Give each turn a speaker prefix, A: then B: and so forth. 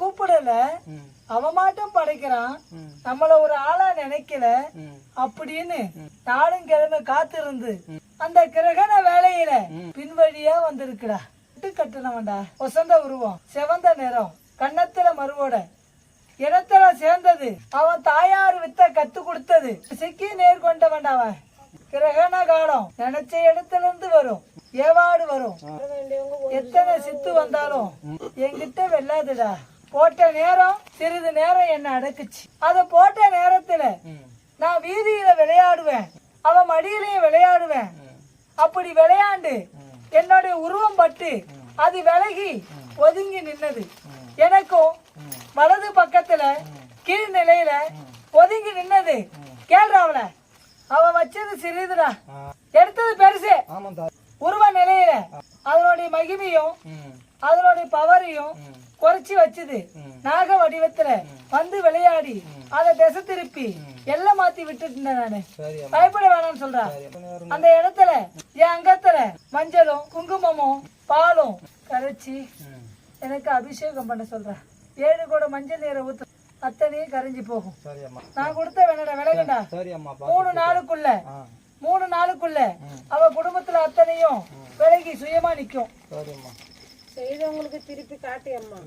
A: கூப்பிடல. அவன் மாட்டம் படைக்கிறான். நம்மள ஒரு ஆளா நினைக்கல. அப்படின்னு நாளும் கிழமை காத்திருந்து அந்த கிரகண வேலையில பின்வழியா வந்திருக்குடா. விட்டு கட்டணவன்டா வசந்த உருவம். செவந்த நிறம். கன்னத்துல மறுவோட. இடத்துல சேர்ந்தது. அவன் தாயார் வித்த கத்து கொடுத்தது. சிக்கி நேர் கொண்டவன்டா அவன். கிரகண காலம். நினைச்ச இடத்துல இருந்து வரும். ஏவாடு வரும். எத்தனை சித்து வந்தாலும் என்கிட்ட வெல்லாதுடா. போட்ட நேரம் சிறிது நேரம் என்ன அடக்குச்சு. அத போட்ட நேரத்துல நான் வீதியில விளையாடுவேன். அவன் மடியிலையும் விளையாடுவேன். அப்படி விளையாண்டு என்னுடைய உருவம் பட்டு அது விலகி ஒதுங்கி நின்னது. எனக்கும் வலது பக்கத்துல கீழ் நிலையில ஒதுங்கி நின்னது. கேள்றாவல அவ வச்சது சிறிதுடா. எடுத்தது பெருசு. உருவ நிலையில அதனுடைய மகிமையும் அதனுடைய பவரையும் குறைச்சி வச்சது. நாக வடிவத்துல வந்து விளையாடி அதை திசை திருப்பி எல்லாம் மாத்தி விட்டுட்டு இருந்தேன் நானு பயப்பட வேணாம்னு சொல்றா.
B: சரி எத்தனை நேரம்.
A: அந்த இடத்துல என் அங்கத்துல மஞ்சளும் குங்குமமும் பாலும் கரைச்சி எனக்கு அபிஷேகம் பண்ண சொல்றா. ஏழு கூட மஞ்சள் நீரை ஊத்து அத்தனையும் கரைஞ்சு போகும். நான் கொடுத்த வேணடா விலகுண்டா மூணு நாளுக்குள்ள மூணு நாளுக்குள்ள அவ குடும்பத்துல அத்தனையும் விலகி சுயமா நிக்கும்.
B: சரி அம்மா
C: செய்தவங்களுக்கு திருப்பி காட்டி
B: அம்மா.